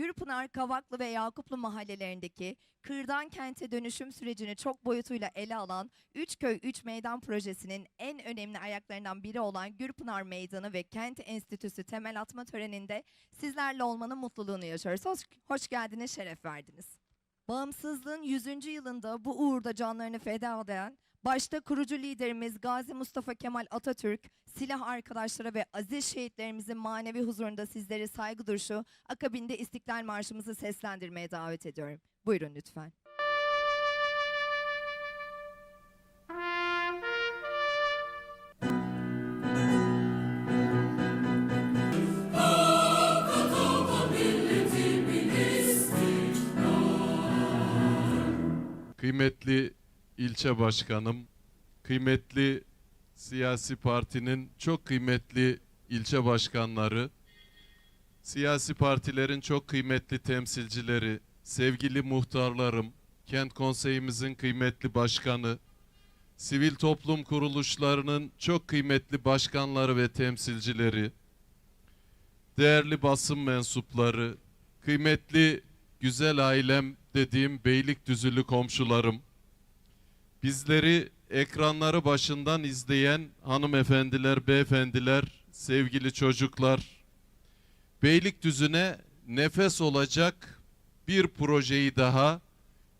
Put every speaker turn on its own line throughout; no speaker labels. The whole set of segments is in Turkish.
Gürpınar, Kavaklı ve Yakuplu mahallelerindeki kırdan kente dönüşüm sürecini çok boyutuyla ele alan 3 köy 3 meydan projesinin en önemli ayaklarından biri olan Gürpınar Meydanı ve Kent Enstitüsü temel atma töreninde sizlerle olmanın mutluluğunu yaşıyoruz. Hoş, hoş geldiniz, şeref verdiniz. Bağımsızlığın 100. yılında bu uğurda canlarını feda eden Başta kurucu liderimiz Gazi Mustafa Kemal Atatürk, silah arkadaşları ve aziz şehitlerimizin manevi huzurunda sizleri saygı duruşu, akabinde İstiklal Marşımızı seslendirmeye davet ediyorum. Buyurun lütfen.
Kıymetli ilçe başkanım, kıymetli siyasi partinin çok kıymetli ilçe başkanları, siyasi partilerin çok kıymetli temsilcileri, sevgili muhtarlarım, kent konseyimizin kıymetli başkanı, sivil toplum kuruluşlarının çok kıymetli başkanları ve temsilcileri, değerli basın mensupları, kıymetli güzel ailem dediğim Beylikdüzülü komşularım, bizleri ekranları başından izleyen hanımefendiler, beyefendiler, sevgili çocuklar, Beylikdüzü'ne nefes olacak bir projeyi daha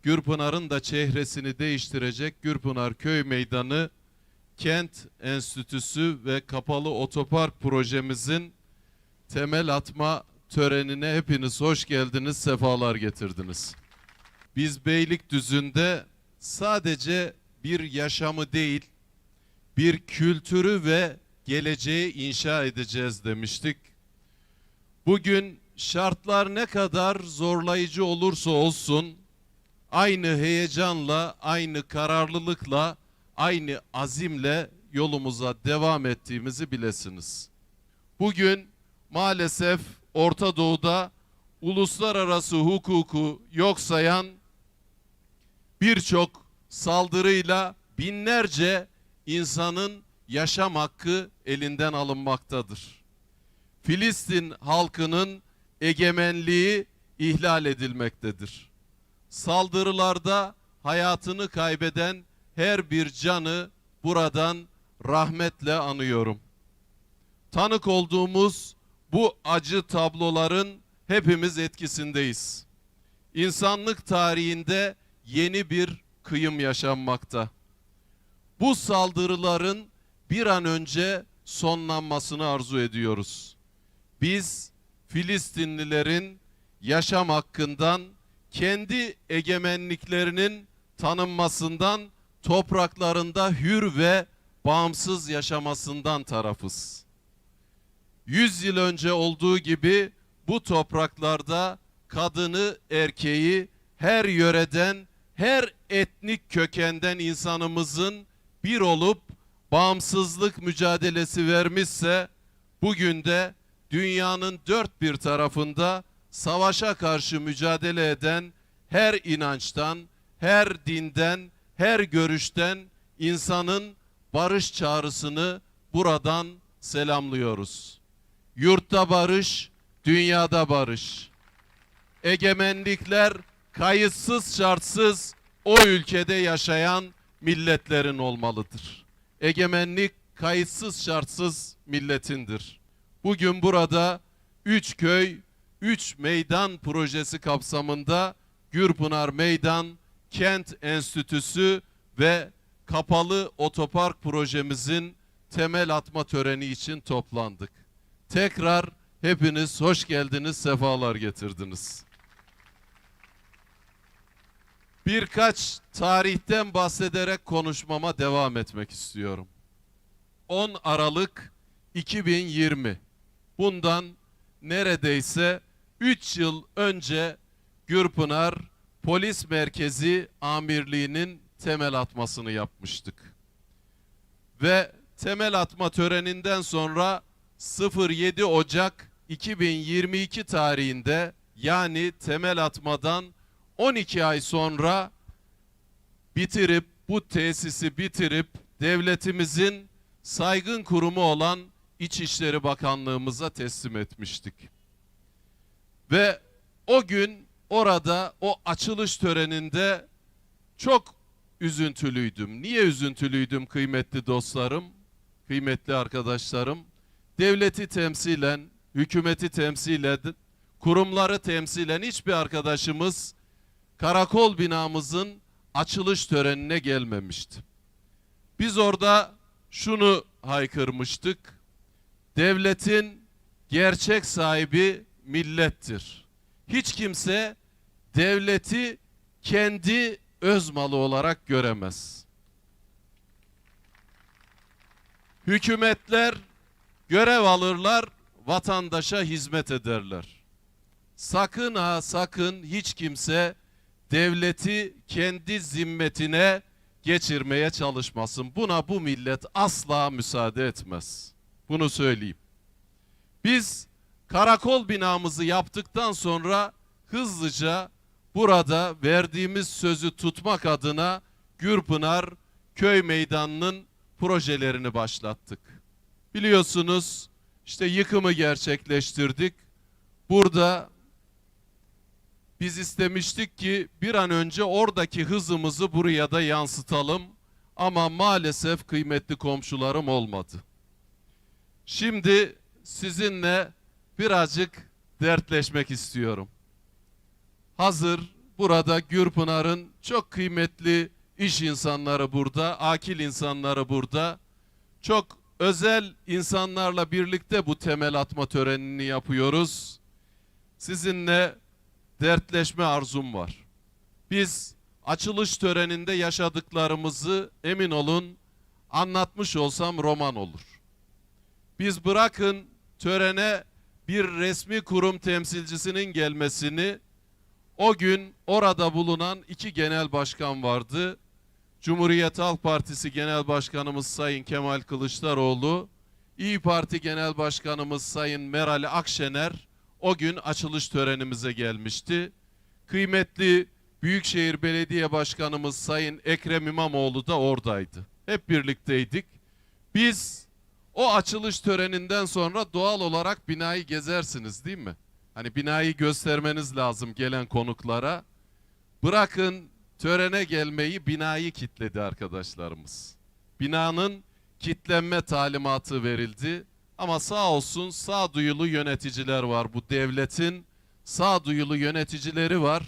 Gürpınar'ın da çehresini değiştirecek Gürpınar Köy Meydanı Kent Enstitüsü ve Kapalı Otopark projemizin temel atma törenine hepiniz hoş geldiniz, sefalar getirdiniz. Biz Beylikdüzü'nde sadece bir yaşamı değil, bir kültürü ve geleceği inşa edeceğiz demiştik. Bugün şartlar ne kadar zorlayıcı olursa olsun aynı heyecanla, aynı kararlılıkla, aynı azimle yolumuza devam ettiğimizi bilesiniz. Bugün maalesef Orta Doğu'da uluslararası hukuku yok sayan birçok saldırıyla binlerce insanın yaşam hakkı elinden alınmaktadır. Filistin halkının egemenliği ihlal edilmektedir. Saldırılarda hayatını kaybeden her bir canı buradan rahmetle anıyorum. Tanık olduğumuz bu acı tabloların hepimiz etkisindeyiz. İnsanlık tarihinde yeni bir kıyım yaşanmakta. Bu saldırıların bir an önce sonlanmasını arzu ediyoruz. Biz Filistinlilerin yaşam hakkından, kendi egemenliklerinin tanınmasından, topraklarında hür ve bağımsız yaşamasından tarafız. Yüz yıl önce olduğu gibi bu topraklarda kadını, erkeği her yöreden, her etnik kökenden insanımızın bir olup bağımsızlık mücadelesi vermişse bugün de dünyanın dört bir tarafında savaşa karşı mücadele eden her inançtan, her dinden, her görüşten insanın barış çağrısını buradan selamlıyoruz. Yurtta barış, dünyada barış. Egemenlikler kayıtsız şartsız o ülkede yaşayan milletlerin olmalıdır. Egemenlik kayıtsız şartsız milletindir. Bugün burada üç köy, üç meydan projesi kapsamında Gürpınar Meydan, Kent Enstitüsü ve kapalı otopark projemizin temel atma töreni için toplandık. Tekrar hepiniz hoş geldiniz, sefalar getirdiniz. Birkaç tarihten bahsederek konuşmama devam etmek istiyorum. 10 Aralık 2020. Bundan neredeyse 3 yıl önce Gürpınar Polis Merkezi Amirliği'nin temel atmasını yapmıştık. Ve temel atma töreninden sonra 07 Ocak 2022 tarihinde yani temel atmadan 12 ay sonra bitirip bu tesisi bitirip devletimizin saygın kurumu olan İçişleri Bakanlığımıza teslim etmiştik. Ve o gün orada o açılış töreninde çok üzüntülüydüm. Niye üzüntülüydüm kıymetli dostlarım, kıymetli arkadaşlarım? Devleti temsilen, hükümeti temsilen, kurumları temsilen hiçbir arkadaşımız karakol binamızın açılış törenine gelmemişti. Biz orada şunu haykırmıştık. Devletin gerçek sahibi millettir. Hiç kimse devleti kendi öz malı olarak göremez. Hükümetler görev alırlar, vatandaşa hizmet ederler. Sakın ha sakın hiç kimse devleti kendi zimmetine geçirmeye çalışmasın. Buna bu millet asla müsaade etmez. Bunu söyleyeyim. Biz karakol binamızı yaptıktan sonra hızlıca burada verdiğimiz sözü tutmak adına Gürpınar köy meydanının projelerini başlattık. Biliyorsunuz işte yıkımı gerçekleştirdik. Burada biz istemiştik ki bir an önce oradaki hızımızı buraya da yansıtalım ama maalesef kıymetli komşularım olmadı. Şimdi sizinle birazcık dertleşmek istiyorum. Hazır burada Gürpınar'ın çok kıymetli iş insanları burada, akil insanları burada. Çok özel insanlarla birlikte bu temel atma törenini yapıyoruz. Sizinle dertleşme arzum var. Biz açılış töreninde yaşadıklarımızı emin olun anlatmış olsam roman olur. Biz bırakın törene bir resmi kurum temsilcisinin gelmesini o gün orada bulunan iki genel başkan vardı. Cumhuriyet Halk Partisi Genel Başkanımız Sayın Kemal Kılıçdaroğlu, İyi Parti Genel Başkanımız Sayın Meral Akşener o gün açılış törenimize gelmişti. Kıymetli Büyükşehir Belediye Başkanımız Sayın Ekrem İmamoğlu da oradaydı. Hep birlikteydik. Biz o açılış töreninden sonra doğal olarak binayı gezersiniz değil mi? Hani binayı göstermeniz lazım gelen konuklara. Bırakın törene gelmeyi binayı kitledi arkadaşlarımız. Binanın kitlenme talimatı verildi. Ama sağ olsun sağduyulu yöneticiler var bu devletin. Sağduyulu yöneticileri var.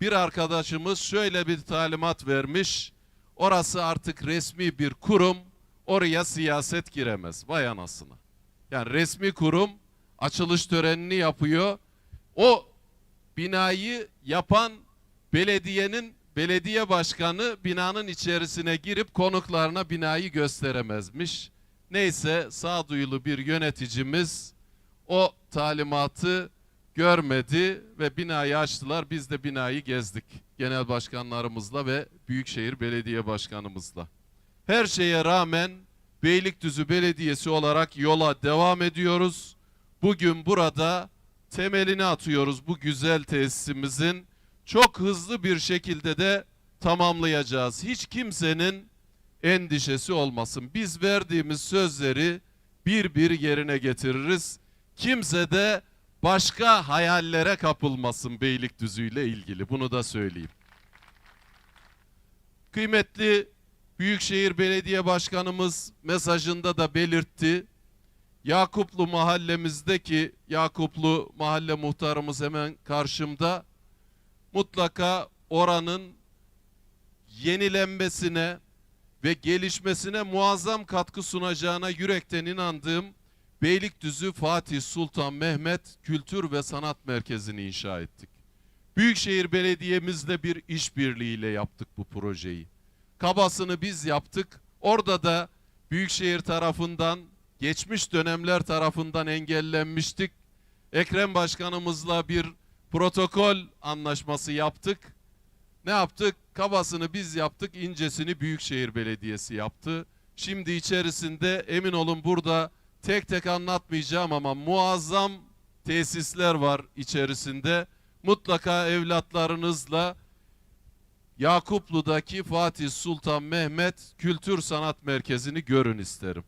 Bir arkadaşımız şöyle bir talimat vermiş. Orası artık resmi bir kurum. Oraya siyaset giremez. Vay anasını. Yani resmi kurum açılış törenini yapıyor. O binayı yapan belediyenin belediye başkanı binanın içerisine girip konuklarına binayı gösteremezmiş. Neyse sağduyulu bir yöneticimiz o talimatı görmedi ve binayı açtılar. Biz de binayı gezdik. Genel başkanlarımızla ve Büyükşehir Belediye Başkanımızla. Her şeye rağmen Beylikdüzü Belediyesi olarak yola devam ediyoruz. Bugün burada temelini atıyoruz bu güzel tesisimizin. Çok hızlı bir şekilde de tamamlayacağız. Hiç kimsenin endişesi olmasın. Biz verdiğimiz sözleri bir bir yerine getiririz. Kimse de başka hayallere kapılmasın Beylikdüzü ile ilgili. Bunu da söyleyeyim. Kıymetli Büyükşehir Belediye Başkanımız mesajında da belirtti. Yakuplu mahallemizdeki Yakuplu mahalle muhtarımız hemen karşımda. Mutlaka oranın yenilenmesine ve gelişmesine muazzam katkı sunacağına yürekten inandığım Beylikdüzü Fatih Sultan Mehmet Kültür ve Sanat Merkezi'ni inşa ettik. Büyükşehir Belediye'mizle bir işbirliğiyle yaptık bu projeyi. Kabasını biz yaptık. Orada da Büyükşehir tarafından, geçmiş dönemler tarafından engellenmiştik. Ekrem Başkanımızla bir protokol anlaşması yaptık. Ne yaptık? Kabasını biz yaptık, incesini Büyükşehir Belediyesi yaptı. Şimdi içerisinde emin olun burada tek tek anlatmayacağım ama muazzam tesisler var içerisinde. Mutlaka evlatlarınızla Yakuplu'daki Fatih Sultan Mehmet Kültür Sanat Merkezi'ni görün isterim.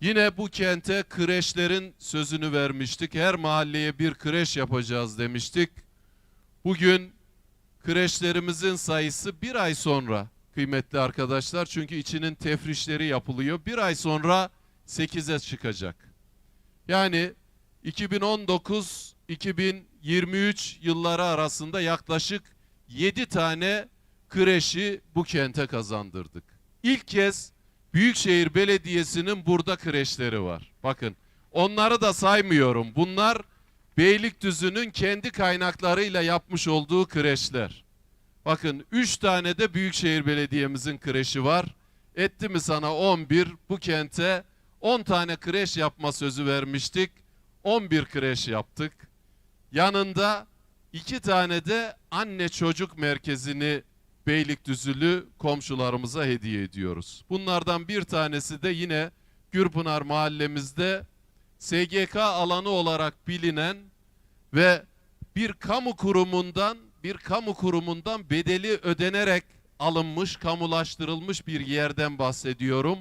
Yine bu kente kreşlerin sözünü vermiştik. Her mahalleye bir kreş yapacağız demiştik. Bugün kreşlerimizin sayısı bir ay sonra kıymetli arkadaşlar. Çünkü içinin tefrişleri yapılıyor. Bir ay sonra 8'e çıkacak. Yani 2019-2023 yılları arasında yaklaşık 7 tane kreşi bu kente kazandırdık. İlk kez Büyükşehir Belediyesi'nin burada kreşleri var. Bakın onları da saymıyorum. Bunlar Beylikdüzü'nün kendi kaynaklarıyla yapmış olduğu kreşler. Bakın 3 tane de Büyükşehir Belediye'mizin kreşi var. Etti mi sana 11 bu kente 10 tane kreş yapma sözü vermiştik. 11 kreş yaptık. Yanında iki tane de anne çocuk merkezini Beylikdüzülü komşularımıza hediye ediyoruz. Bunlardan bir tanesi de yine Gürpınar mahallemizde SGK alanı olarak bilinen ve bir kamu kurumundan bir kamu kurumundan bedeli ödenerek alınmış, kamulaştırılmış bir yerden bahsediyorum.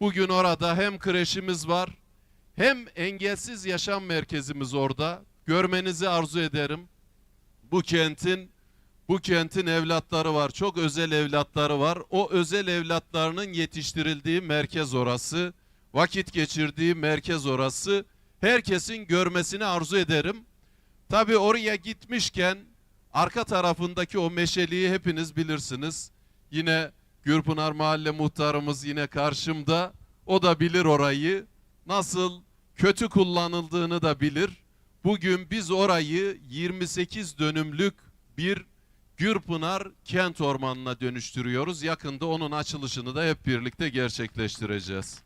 Bugün orada hem kreşimiz var, hem engelsiz yaşam merkezimiz orada. Görmenizi arzu ederim. Bu kentin bu kentin evlatları var. Çok özel evlatları var. O özel evlatlarının yetiştirildiği merkez orası. Vakit geçirdiği merkez orası. Herkesin görmesini arzu ederim. Tabi oraya gitmişken arka tarafındaki o meşeliği hepiniz bilirsiniz. Yine Gürpınar Mahalle muhtarımız yine karşımda. O da bilir orayı. Nasıl kötü kullanıldığını da bilir. Bugün biz orayı 28 dönümlük bir Gürpınar kent ormanına dönüştürüyoruz. Yakında onun açılışını da hep birlikte gerçekleştireceğiz.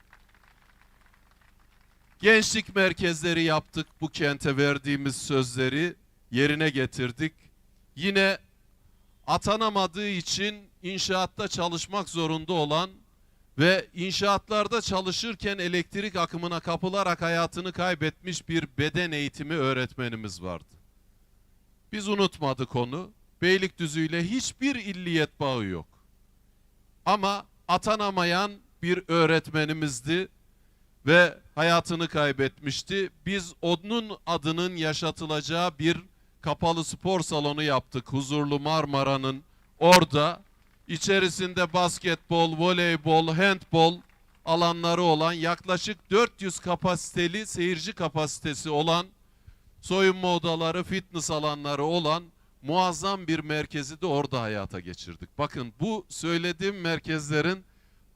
Gençlik merkezleri yaptık. Bu kente verdiğimiz sözleri yerine getirdik. Yine atanamadığı için inşaatta çalışmak zorunda olan ve inşaatlarda çalışırken elektrik akımına kapılarak hayatını kaybetmiş bir beden eğitimi öğretmenimiz vardı. Biz unutmadık onu. Beylikdüzü ile hiçbir illiyet bağı yok. Ama atanamayan bir öğretmenimizdi ve hayatını kaybetmişti. Biz onun adının yaşatılacağı bir kapalı spor salonu yaptık. Huzurlu Marmara'nın orada içerisinde basketbol, voleybol, handbol alanları olan yaklaşık 400 kapasiteli seyirci kapasitesi olan soyunma odaları, fitness alanları olan muazzam bir merkezi de orada hayata geçirdik. Bakın bu söylediğim merkezlerin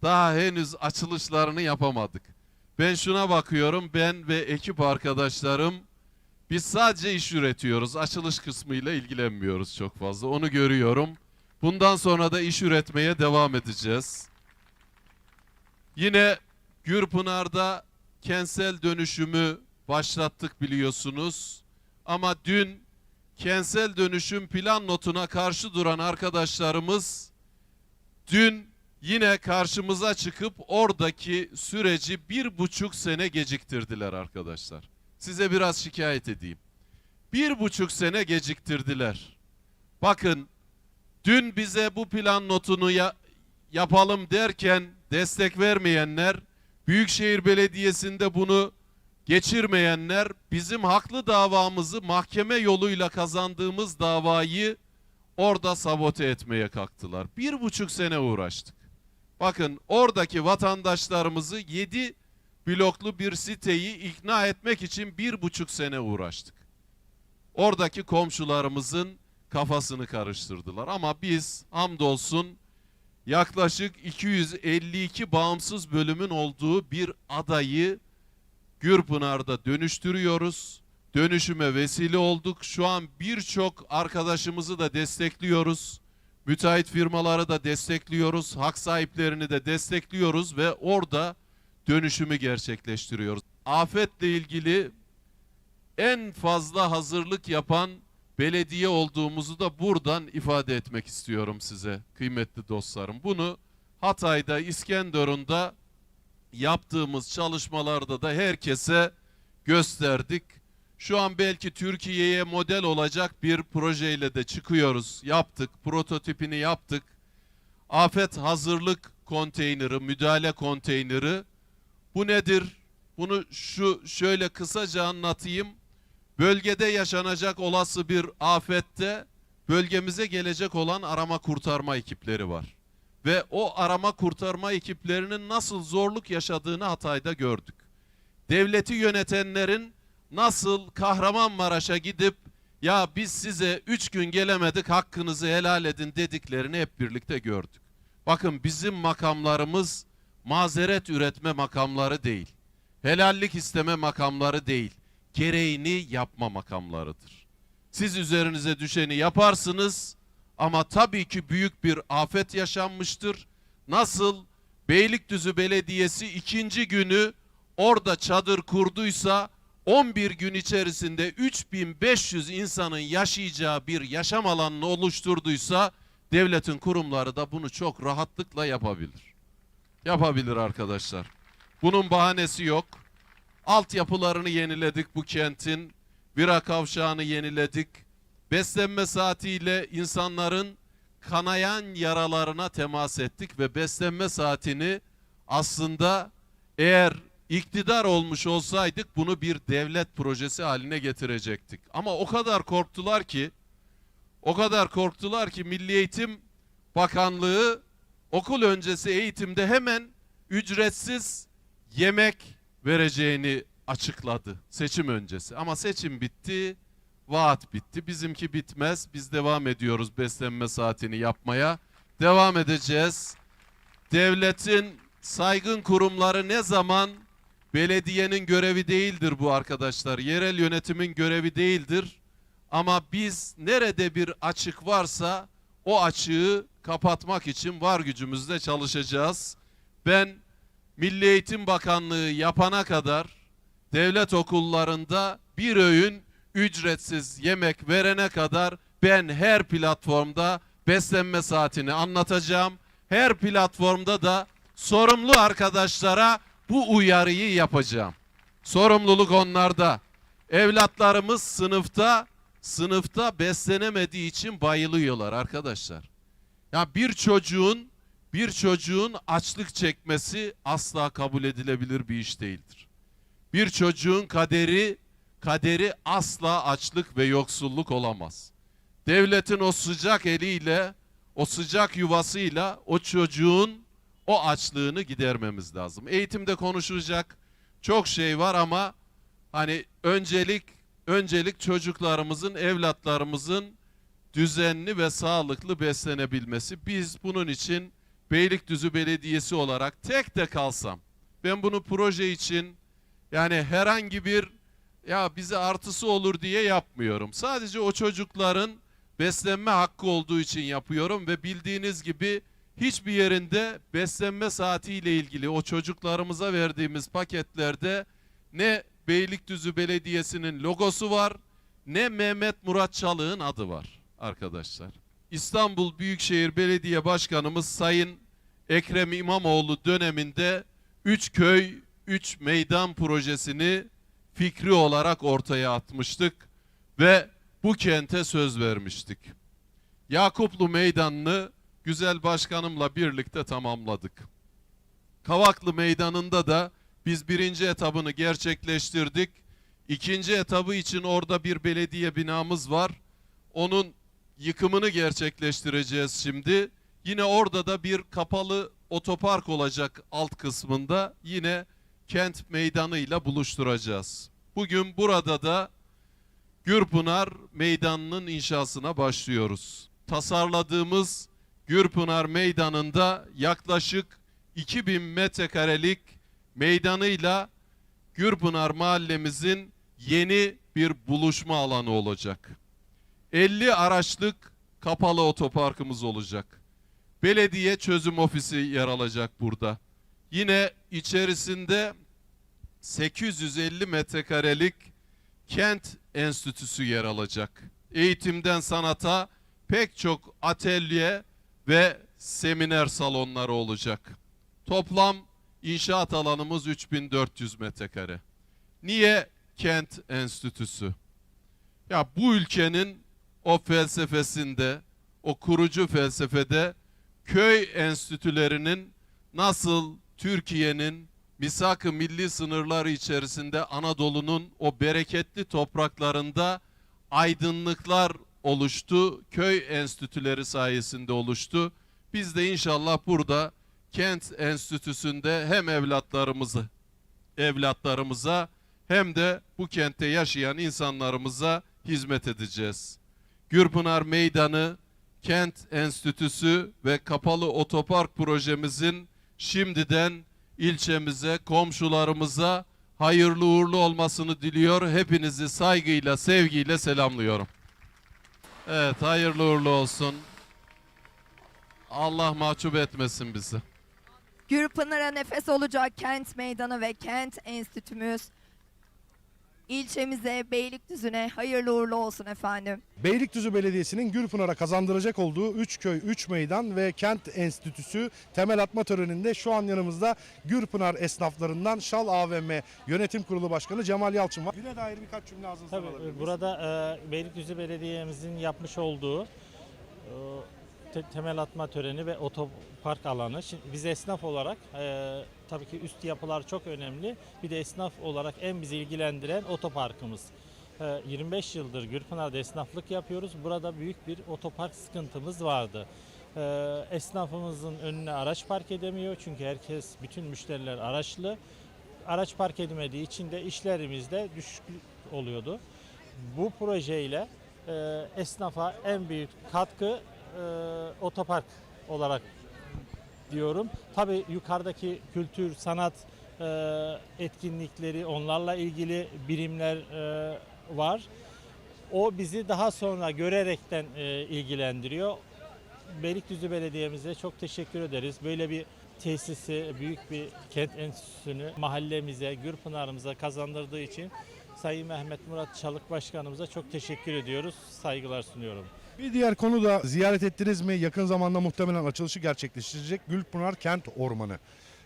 daha henüz açılışlarını yapamadık. Ben şuna bakıyorum ben ve ekip arkadaşlarım biz sadece iş üretiyoruz. Açılış kısmıyla ilgilenmiyoruz çok fazla. Onu görüyorum. Bundan sonra da iş üretmeye devam edeceğiz. Yine Gürpınar'da kentsel dönüşümü başlattık biliyorsunuz. Ama dün kentsel dönüşüm plan notuna karşı duran arkadaşlarımız dün yine karşımıza çıkıp oradaki süreci bir buçuk sene geciktirdiler arkadaşlar. Size biraz şikayet edeyim. Bir buçuk sene geciktirdiler. Bakın dün bize bu plan notunu ya- yapalım derken destek vermeyenler, Büyükşehir Belediyesi'nde bunu geçirmeyenler bizim haklı davamızı mahkeme yoluyla kazandığımız davayı orada sabote etmeye kalktılar. Bir buçuk sene uğraştık. Bakın oradaki vatandaşlarımızı yedi bloklu bir siteyi ikna etmek için bir buçuk sene uğraştık. Oradaki komşularımızın kafasını karıştırdılar. Ama biz hamdolsun yaklaşık 252 bağımsız bölümün olduğu bir adayı Gürpınar'da dönüştürüyoruz. Dönüşüme vesile olduk. Şu an birçok arkadaşımızı da destekliyoruz. Müteahhit firmaları da destekliyoruz. Hak sahiplerini de destekliyoruz ve orada dönüşümü gerçekleştiriyoruz. Afetle ilgili en fazla hazırlık yapan belediye olduğumuzu da buradan ifade etmek istiyorum size kıymetli dostlarım. Bunu Hatay'da, İskenderun'da yaptığımız çalışmalarda da herkese gösterdik. Şu an belki Türkiye'ye model olacak bir projeyle de çıkıyoruz. Yaptık, prototipini yaptık. Afet hazırlık konteyneri, müdahale konteyneri. Bu nedir? Bunu şu şöyle kısaca anlatayım. Bölgede yaşanacak olası bir afette bölgemize gelecek olan arama kurtarma ekipleri var. Ve o arama kurtarma ekiplerinin nasıl zorluk yaşadığını Hatay'da gördük. Devleti yönetenlerin nasıl Kahramanmaraş'a gidip ya biz size üç gün gelemedik hakkınızı helal edin dediklerini hep birlikte gördük. Bakın bizim makamlarımız mazeret üretme makamları değil. Helallik isteme makamları değil. Gereğini yapma makamlarıdır. Siz üzerinize düşeni yaparsınız ama tabii ki büyük bir afet yaşanmıştır. Nasıl Beylikdüzü Belediyesi ikinci günü orada çadır kurduysa 11 gün içerisinde 3500 insanın yaşayacağı bir yaşam alanını oluşturduysa devletin kurumları da bunu çok rahatlıkla yapabilir. Yapabilir arkadaşlar. Bunun bahanesi yok. Altyapılarını yeniledik bu kentin. Vira kavşağını yeniledik. Beslenme saatiyle insanların kanayan yaralarına temas ettik ve beslenme saatini aslında eğer iktidar olmuş olsaydık bunu bir devlet projesi haline getirecektik. Ama o kadar korktular ki o kadar korktular ki Milli Eğitim Bakanlığı okul öncesi eğitimde hemen ücretsiz yemek vereceğini açıkladı seçim öncesi. Ama seçim bitti, vaat bitti. Bizimki bitmez. Biz devam ediyoruz beslenme saatini yapmaya. Devam edeceğiz. Devletin saygın kurumları ne zaman belediyenin görevi değildir bu arkadaşlar. Yerel yönetimin görevi değildir. Ama biz nerede bir açık varsa o açığı kapatmak için var gücümüzle çalışacağız. Ben Milli Eğitim Bakanlığı yapana kadar devlet okullarında bir öğün ücretsiz yemek verene kadar ben her platformda beslenme saatini anlatacağım. Her platformda da sorumlu arkadaşlara bu uyarıyı yapacağım. Sorumluluk onlarda. Evlatlarımız sınıfta sınıfta beslenemediği için bayılıyorlar arkadaşlar. Ya bir çocuğun bir çocuğun açlık çekmesi asla kabul edilebilir bir iş değildir. Bir çocuğun kaderi kaderi asla açlık ve yoksulluk olamaz. Devletin o sıcak eliyle, o sıcak yuvasıyla o çocuğun o açlığını gidermemiz lazım. Eğitimde konuşulacak çok şey var ama hani öncelik öncelik çocuklarımızın, evlatlarımızın düzenli ve sağlıklı beslenebilmesi. Biz bunun için Beylikdüzü Belediyesi olarak tek de kalsam ben bunu proje için yani herhangi bir ya bize artısı olur diye yapmıyorum. Sadece o çocukların beslenme hakkı olduğu için yapıyorum ve bildiğiniz gibi hiçbir yerinde beslenme saatiyle ilgili o çocuklarımıza verdiğimiz paketlerde ne Beylikdüzü Belediyesi'nin logosu var ne Mehmet Murat Çalık'ın adı var arkadaşlar. İstanbul Büyükşehir Belediye Başkanımız Sayın Ekrem İmamoğlu döneminde 3 köy 3 meydan projesini fikri olarak ortaya atmıştık ve bu kente söz vermiştik. Yakuplu Meydanı'nı güzel başkanımla birlikte tamamladık. Kavaklı Meydanı'nda da biz birinci etabını gerçekleştirdik. İkinci etabı için orada bir belediye binamız var. Onun yıkımını gerçekleştireceğiz şimdi. Yine orada da bir kapalı otopark olacak alt kısmında. Yine kent meydanıyla buluşturacağız. Bugün burada da Gürpınar Meydanı'nın inşasına başlıyoruz. Tasarladığımız Gürpınar Meydanı'nda yaklaşık 2000 metrekarelik meydanıyla Gürpınar mahallemizin yeni bir buluşma alanı olacak. 50 araçlık kapalı otoparkımız olacak. Belediye çözüm ofisi yer alacak burada. Yine içerisinde 850 metrekarelik kent enstitüsü yer alacak. Eğitimden sanata pek çok atölye ve seminer salonları olacak. Toplam inşaat alanımız 3400 metrekare. Niye kent enstitüsü? Ya bu ülkenin o felsefesinde, o kurucu felsefede köy enstitülerinin nasıl Türkiye'nin misak-ı milli sınırları içerisinde Anadolu'nun o bereketli topraklarında aydınlıklar oluştu. Köy enstitüleri sayesinde oluştu. Biz de inşallah burada kent enstitüsünde hem evlatlarımızı evlatlarımıza hem de bu kentte yaşayan insanlarımıza hizmet edeceğiz. Gürpınar Meydanı, Kent Enstitüsü ve Kapalı Otopark projemizin şimdiden ilçemize, komşularımıza hayırlı uğurlu olmasını diliyor. Hepinizi saygıyla, sevgiyle selamlıyorum. Evet, hayırlı uğurlu olsun. Allah mahcup etmesin bizi.
Gürpınar'a nefes olacak kent meydanı ve kent enstitümüz ilçemize, Beylikdüzü'ne hayırlı uğurlu olsun efendim.
Beylikdüzü Belediyesi'nin Gürpınar'a kazandıracak olduğu 3 köy, 3 meydan ve kent enstitüsü temel atma töreninde şu an yanımızda Gürpınar esnaflarından Şal AVM Yönetim Kurulu Başkanı Cemal Yalçın var. Güne dair birkaç cümle ağzınızdan
Tabii
alabilir miyiz?
burada e, Beylikdüzü Belediye'mizin yapmış olduğu e, te- temel atma töreni ve otopark alanı. Şimdi biz esnaf olarak e, tabii ki üst yapılar çok önemli. Bir de esnaf olarak en bizi ilgilendiren otoparkımız. E, 25 yıldır Gürpınar'da esnaflık yapıyoruz. Burada büyük bir otopark sıkıntımız vardı. E, esnafımızın önüne araç park edemiyor çünkü herkes, bütün müşteriler araçlı. Araç park edemediği için de işlerimizde düşük oluyordu. Bu projeyle e, esnafa en büyük katkı e, otopark olarak diyorum. Tabii yukarıdaki kültür, sanat e, etkinlikleri, onlarla ilgili birimler e, var. O bizi daha sonra görerekten e, ilgilendiriyor. Beylikdüzü Belediye'mize çok teşekkür ederiz. Böyle bir tesisi, büyük bir kent enstitüsünü mahallemize, Gürpınar'ımıza kazandırdığı için Sayın Mehmet Murat Çalık Başkanımıza çok teşekkür ediyoruz. Saygılar sunuyorum.
Bir diğer konu da ziyaret ettiniz mi? Yakın zamanda muhtemelen açılışı gerçekleştirecek Gülpınar Kent Ormanı.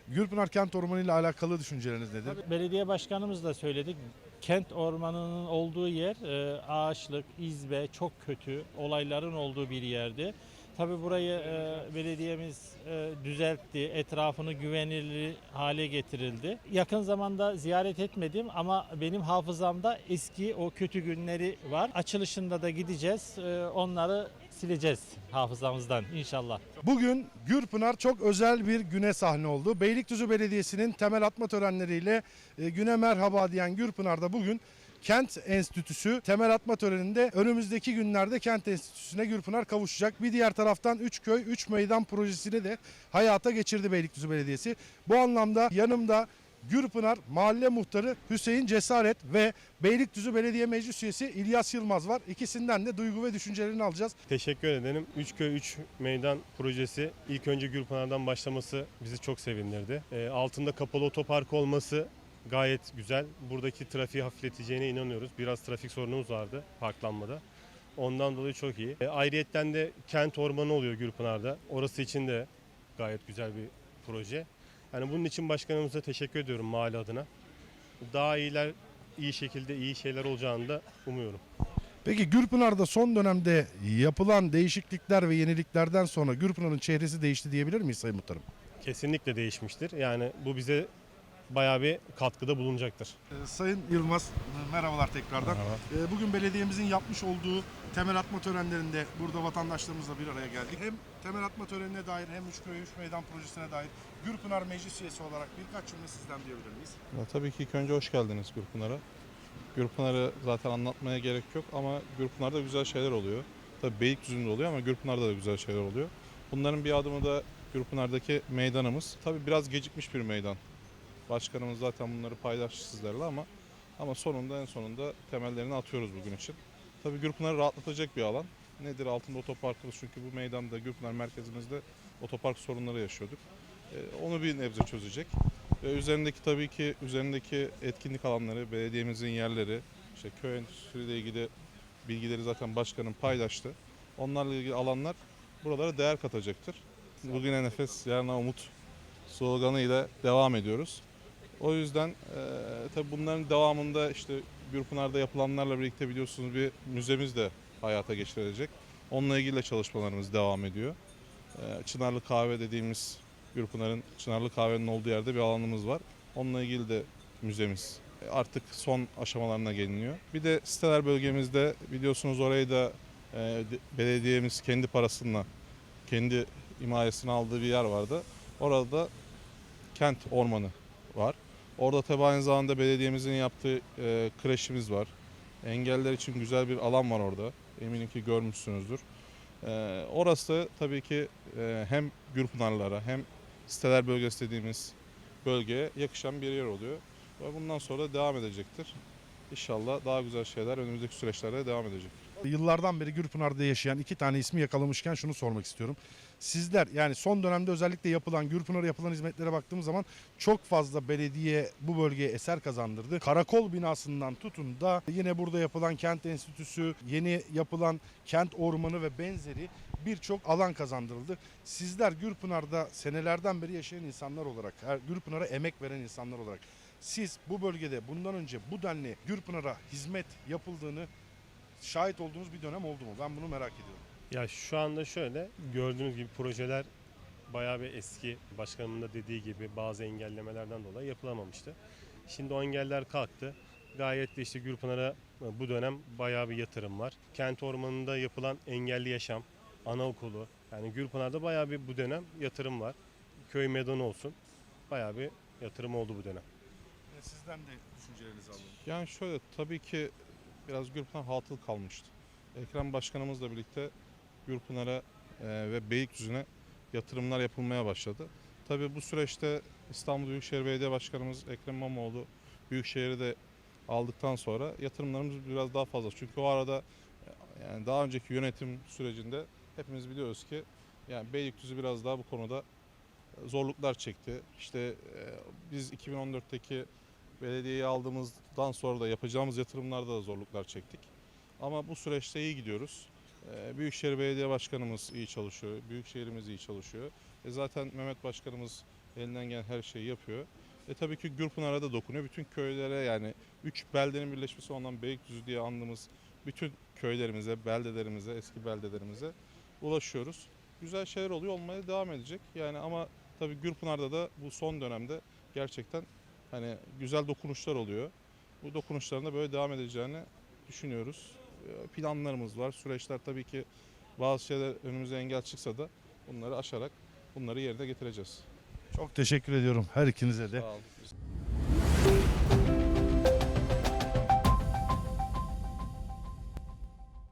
Gülpınar Kent Ormanı ile alakalı düşünceleriniz nedir?
Belediye başkanımız da söyledi. Kent ormanının olduğu yer e, ağaçlık, izbe, çok kötü olayların olduğu bir yerdi. Tabii burayı e, belediyemiz e, düzeltti, etrafını güvenilir hale getirildi. Yakın zamanda ziyaret etmedim ama benim hafızamda eski o kötü günleri var. Açılışında da gideceğiz, e, onları sileceğiz hafızamızdan inşallah.
Bugün Gürpınar çok özel bir güne sahne oldu. Beylikdüzü Belediyesi'nin temel atma törenleriyle e, güne merhaba diyen Gürpınar'da bugün Kent Enstitüsü temel atma töreninde önümüzdeki günlerde Kent Enstitüsü'ne Gürpınar kavuşacak. Bir diğer taraftan 3 köy 3 meydan projesini de hayata geçirdi Beylikdüzü Belediyesi. Bu anlamda yanımda Gürpınar Mahalle Muhtarı Hüseyin Cesaret ve Beylikdüzü Belediye Meclis Üyesi İlyas Yılmaz var. İkisinden de duygu ve düşüncelerini alacağız.
Teşekkür ederim. 3 köy 3 meydan projesi ilk önce Gürpınar'dan başlaması bizi çok sevindirdi. Ee, altında kapalı otopark olması gayet güzel. Buradaki trafiği hafifleteceğine inanıyoruz. Biraz trafik sorunumuz vardı parklanmada. Ondan dolayı çok iyi. E, ayrıyetten de kent ormanı oluyor Gürpınar'da. Orası için de gayet güzel bir proje. Yani bunun için başkanımıza teşekkür ediyorum mahalle adına. Daha iyiler, iyi şekilde iyi şeyler olacağını da umuyorum.
Peki Gürpınar'da son dönemde yapılan değişiklikler ve yeniliklerden sonra Gürpınar'ın çehresi değişti diyebilir miyiz Sayın Muhtarım?
kesinlikle değişmiştir. Yani bu bize bayağı bir katkıda bulunacaktır.
Ee, Sayın Yılmaz, merhabalar tekrardan. Ee, Bugün belediyemizin yapmış olduğu temel atma törenlerinde burada vatandaşlarımızla bir araya geldik. Hem temel atma törenine dair hem üç köy üç meydan projesine dair Gürpınar Meclis Üyesi olarak birkaç cümle sizden duyabilir miyiz?
Ya tabii ki ilk önce hoş geldiniz Gürpınar'a. Gürpınar'ı zaten anlatmaya gerek yok ama Gürpınar'da güzel şeyler oluyor. Tabii Beylikdüzü'nde oluyor ama Gürpınar'da da güzel şeyler oluyor. Bunların bir adımı da Gürpınar'daki meydanımız. Tabii biraz gecikmiş bir meydan. Başkanımız zaten bunları paylaştı sizlerle ama ama sonunda en sonunda temellerini atıyoruz bugün için. Tabii Gürpınar'ı rahatlatacak bir alan. Nedir altında otoparkımız çünkü bu meydanda Gürpınar merkezimizde otopark sorunları yaşıyorduk. Ee, onu bir nebze çözecek. Ve üzerindeki tabii ki üzerindeki etkinlik alanları, belediyemizin yerleri, işte köy endüstriyle ilgili bilgileri zaten başkanım paylaştı. Onlarla ilgili alanlar buralara değer katacaktır. Bugüne nefes, yarına umut sloganıyla devam ediyoruz. O yüzden e, tabii bunların devamında işte Gürpınar'da yapılanlarla birlikte biliyorsunuz bir müzemiz de hayata geçirilecek. Onunla ilgili de çalışmalarımız devam ediyor. E, Çınarlı Kahve dediğimiz Gürpınar'ın Çınarlı Kahve'nin olduğu yerde bir alanımız var. Onunla ilgili de müzemiz artık son aşamalarına geliniyor. Bir de siteler bölgemizde biliyorsunuz orayı da e, belediyemiz kendi parasıyla, kendi himayesine aldığı bir yer vardı. Orada kent ormanı var. Orada tabi aynı zamanda belediyemizin yaptığı e, kreşimiz var. Engeller için güzel bir alan var orada. Eminim ki görmüşsünüzdür. E, orası tabii ki e, hem Gürpınarlara hem siteler bölgesi dediğimiz bölgeye yakışan bir yer oluyor. Ve bundan sonra da devam edecektir. İnşallah daha güzel şeyler önümüzdeki süreçlerde devam edecek.
Yıllardan beri Gürpınar'da yaşayan iki tane ismi yakalamışken şunu sormak istiyorum. Sizler yani son dönemde özellikle yapılan Gürpınar'a yapılan hizmetlere baktığımız zaman çok fazla belediye bu bölgeye eser kazandırdı. Karakol binasından tutun da yine burada yapılan kent enstitüsü, yeni yapılan kent ormanı ve benzeri birçok alan kazandırıldı. Sizler Gürpınar'da senelerden beri yaşayan insanlar olarak, her- Gürpınar'a emek veren insanlar olarak siz bu bölgede bundan önce bu denli Gürpınar'a hizmet yapıldığını şahit olduğunuz bir dönem oldu mu? Ben bunu merak ediyorum.
Ya şu anda şöyle gördüğünüz gibi projeler bayağı bir eski başkanımın da dediği gibi bazı engellemelerden dolayı yapılamamıştı. Şimdi o engeller kalktı. Gayet de işte Gürpınar'a e, bu dönem bayağı bir yatırım var. Kent ormanında yapılan engelli yaşam, anaokulu yani Gürpınar'da bayağı bir bu dönem yatırım var. Köy meydanı olsun. Bayağı bir yatırım oldu bu dönem.
Sizden de düşüncelerinizi alalım.
Yani şöyle tabii ki biraz Gürpınar hatıl kalmıştı. Ekrem Başkanımızla birlikte Gürpınar'a e, ve Beylikdüzü'ne yatırımlar yapılmaya başladı. Tabii bu süreçte İstanbul Büyükşehir Belediye Başkanımız Ekrem İmamoğlu Büyükşehir'i de aldıktan sonra yatırımlarımız biraz daha fazla. Çünkü o arada e, yani daha önceki yönetim sürecinde hepimiz biliyoruz ki yani Beylikdüzü biraz daha bu konuda zorluklar çekti. İşte e, biz 2014'teki belediyeyi aldığımızdan sonra da yapacağımız yatırımlarda da zorluklar çektik. Ama bu süreçte iyi gidiyoruz. Ee, Büyükşehir Belediye Başkanımız iyi çalışıyor, Büyükşehirimiz iyi çalışıyor. E zaten Mehmet Başkanımız elinden gelen her şeyi yapıyor. E tabii ki Gürpınar'a da dokunuyor. Bütün köylere yani 3 beldenin birleşmesi olan Beylikdüzü diye andığımız bütün köylerimize, beldelerimize, eski beldelerimize ulaşıyoruz. Güzel şeyler oluyor, olmaya devam edecek. Yani ama tabii Gürpınar'da da bu son dönemde gerçekten hani güzel dokunuşlar oluyor. Bu dokunuşların da böyle devam edeceğini düşünüyoruz. Ee, Planlarımız var. Süreçler tabii ki bazı şeyler önümüze engel çıksa da bunları aşarak bunları yerine getireceğiz.
Çok teşekkür ediyorum her ikinize de.
Sağ olun.